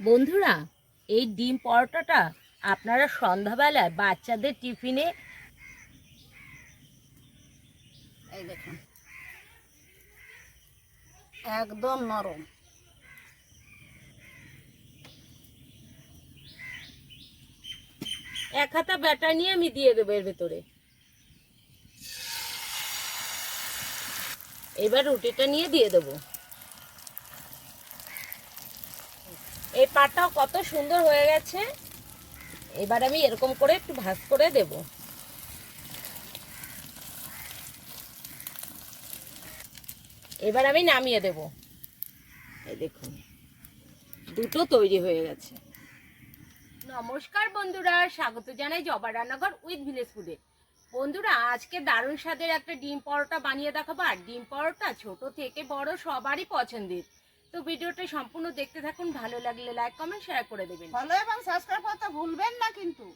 বন্ধুরা এই ডিম পরোটাটা আপনারা সন্ধ্যাবেলায় বাচ্চাদের টিফিনে এই দেখুন। একদম নরম। এক হাতা ব্যাটার নিয়ে আমি দিয়ে দেবো এর ভেতরে। এবার রুটিটা নিয়ে দিয়ে দেবো। এই পাটাও কত সুন্দর হয়ে গেছে। এবার আমি এরকম করে একটু ভাজ করে দেব। এবার আমি নামিয়ে দেব। এই দেখুন, দুটো তৈরি হয়ে গেছে। নমস্কার বন্ধুরা, স্বাগত জানাই জবা রান্নাঘর উইথ ভিলেজ ফুডে। বন্ধুরা, আজকে দারুণ স্বাদের একটা ডিম পরোটা বানিয়ে দেখাবো। আর ডিম পরোটা ছোট থেকে বড় সবারই পছন্দের। তো ভিডিওটা সম্পূর্ণ দেখতে থাকুন ভালো লাগলে লাইক কমেন্ট শেয়ার করে দেবেন। ফলো এবং সাবস্ক্রাইব করতে ভুলবেন না কিন্তু।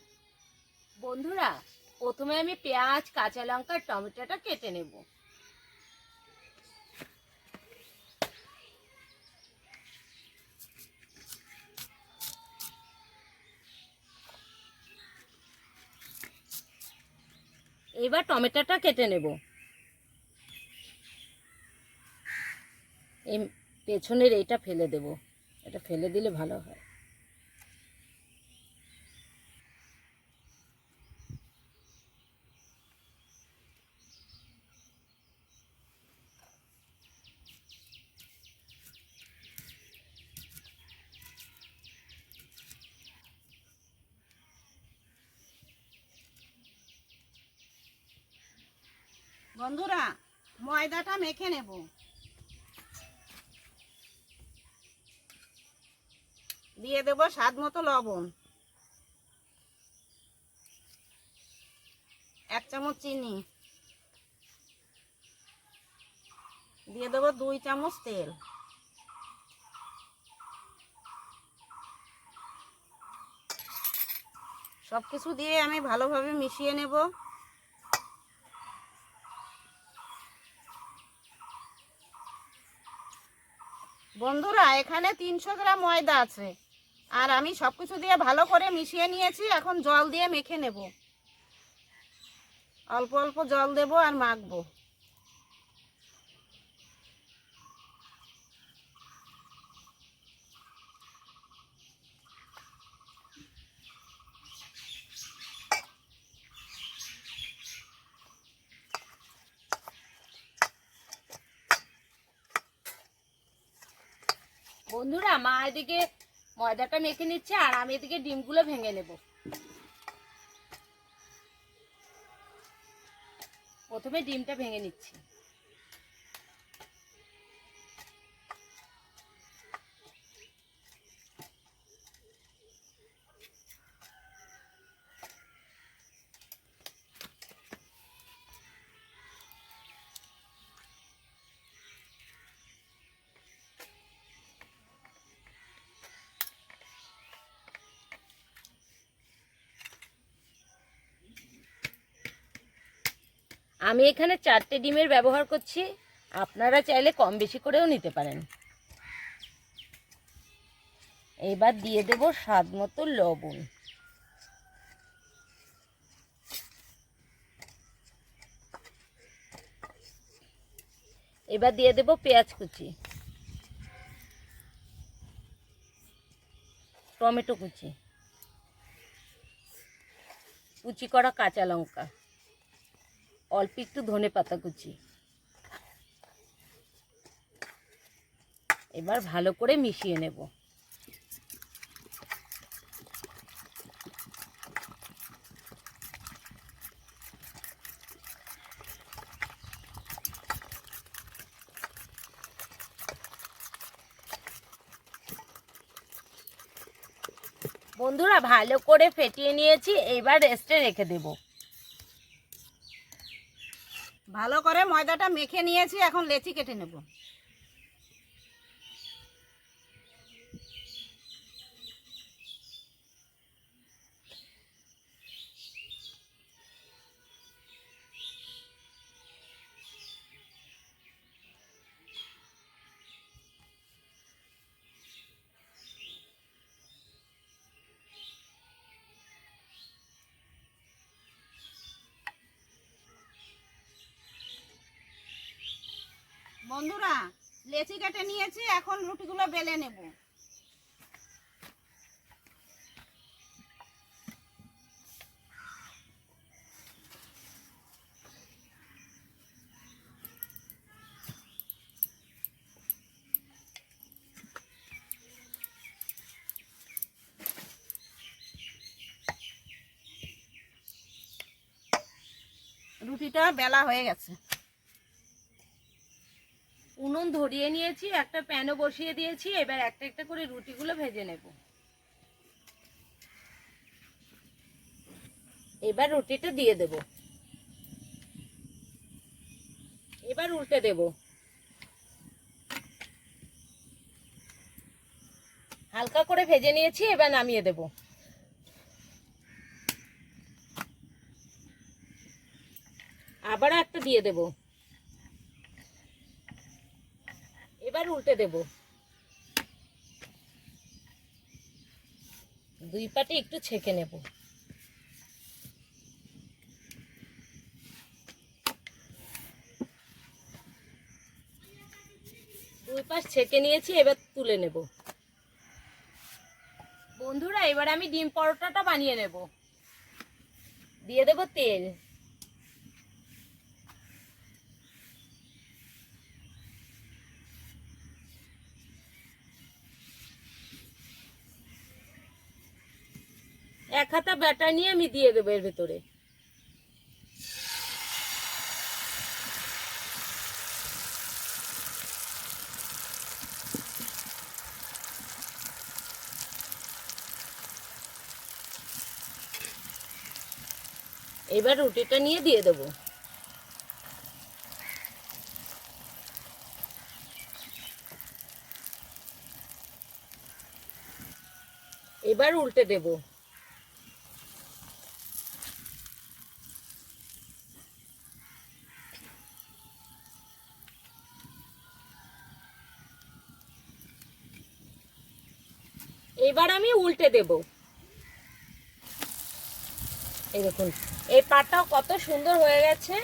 বন্ধুরা প্রথমে আমি পেঁয়াজ কাঁচা লঙ্কা টমেটোটা কেটে নেব। এবার টমেটোটা কেটে নেব। পেছনের এইটা ফেলে দেব। এটা ফেলে দিলে ভালো হয়। বন্ধুরা ময়দাটা মেখে নেব। দিয়ে দেব স্বাদ মতো লবণ। এক চামচ চিনি। দিয়ে দেবো দুই চামচ তেল। সব কিছু দিয়ে আমি ভালোভাবে মিশিয়ে নেব। বন্ধুরা, এখানে তিনশো গ্রাম ময়দা আছে। আর আমি সব কিছু দিয়ে ভালো করে মিশিয়ে নিয়েছি, এখন জল দিয়ে মেখে নেব। অল্প অল্প জল দেব আর মাখবো। বন্ধুরা, মা এদিকে ময়দাটা মেখে নিচ্ছে আর আমি এদিকে ডিমগুলো ভেঙে নেব। প্রথমে ডিমটা ভেঙে নিচ্ছি। আমি এখানে চারটে ডিমের ব্যবহার করছি। আপনারা চাইলে কম বেশি করেও নিতে পারেন। এবার দিয়ে দেব স্বাদ মতো লবণ। এবার দিয়ে দেব পেঁয়াজ কুচি। টমেটো কুচি। কুচি করা কাঁচা লঙ্কা। অল্প একটু ধনে পাতা কুচি। এবার ভালো করে মিশিয়ে নেব। বন্ধুরা, ভালো করে ফেটিয়ে নিয়েছি এইবার রেস্টে রেখে দেবো। ভালো করে ময়দাটা মেখে নিয়েছি এখন লেচি কেটে নেব। বন্ধুরা লেচি কেটে নিয়েছি এখন রুটিগুলো বেলে নেব। রুটিটা বেলা হয়ে গেছে। উনুন ধরিয়ে নিয়েছি, একটা প্যানও বসিয়ে দিয়েছি, এবার একটা একটা করে রুটিগুলো ভেজে নেব। এবার রুটিটা দিয়ে দেব। এবার উল্টে দেব। হালকা করে ভেজে নিয়েছি, এবার নামিয়ে দেব। আবার একটা দিয়ে দেবো। এবার উল্টে দেব। দুই পাটে একটু ছেঁকে নেব। দুই পাশ ছেঁকে নিয়েছি, এবার তুলে নেব। বন্ধুরা, এবার আমি ডিম পরোটাটা বানিয়ে নেব। দিয়ে দেব তেল। এক হাতা ব্যাটার নিয়ে আমি দিয়ে দেবো এর ভেতরে। এবার রুটিটা নিয়ে দিয়ে দেবো। এবার উল্টে দেবো। এবার আমি উল্টে দেব। এই দেখুন, এই পাটাও কত সুন্দর হয়ে গেছে।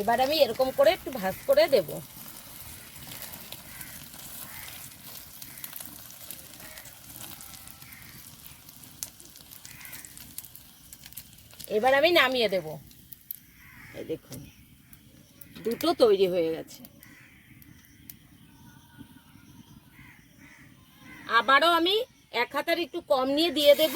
এবার আমি এরকম করে একটু ভাজ করে দেব। এবার আমি নামিয়ে দেব। এই দেখুন, দুটো তৈরি হয়ে গেছে। আবারও আমি এক হাতার একটু কম নিয়ে দিয়ে দেব।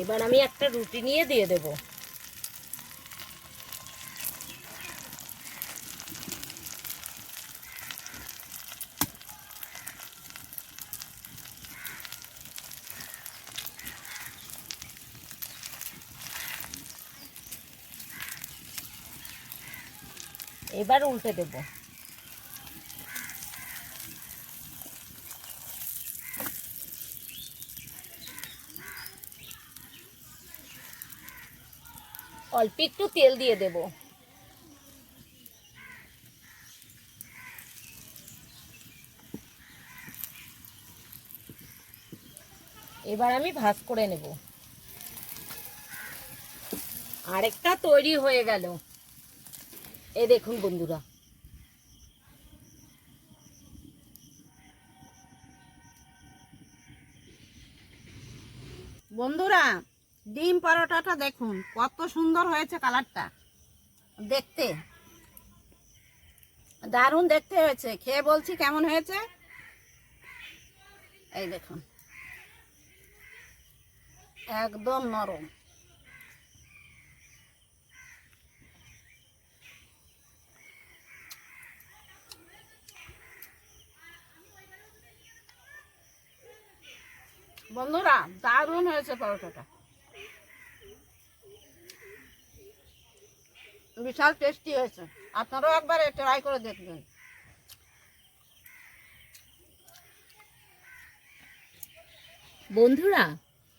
এবার আমি একটা রুটি নিয়ে দিয়ে দেবো। এবার উল্টে দেব। অল্প একটু তেল দিয়ে দেব। এবার আমি ভাজ করে নেব। আরেকটা তৈরি হয়ে গেল। এই দেখুন বন্ধুরা। বন্ধুরা, ডিম পরোটাটা দেখুন, কত সুন্দর হয়েছে কালারটা। দেখতে। দারুণ দেখতে হয়েছে। খেয়ে বলছি কেমন হয়েছে? এই দেখুন। একদম নরম। বন্ধুরা, দারুণ হয়েছে পরোটাটা। বিশাল টেস্টি হয়েছে। আপনারাও একবার ট্রাই করে দেখবেন। বন্ধুরা,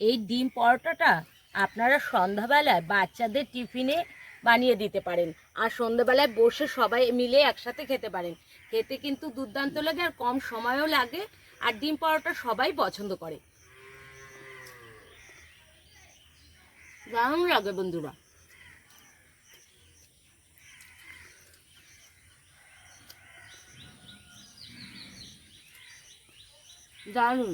এই ডিম পরোটাটা আপনারা সন্ধ্যাবেলায় বাচ্চাদের টিফিনে বানিয়ে দিতে পারেন আর সন্ধ্যাবেলায় বসে সবাই মিলে একসাথে খেতে পারেন। খেতে কিন্তু দুর্দান্ত লাগে আর কম সময়ও লাগে আর ডিম পরোটা সবাই পছন্দ করে। দারুণ লাগে বন্ধুরা। দারুণ।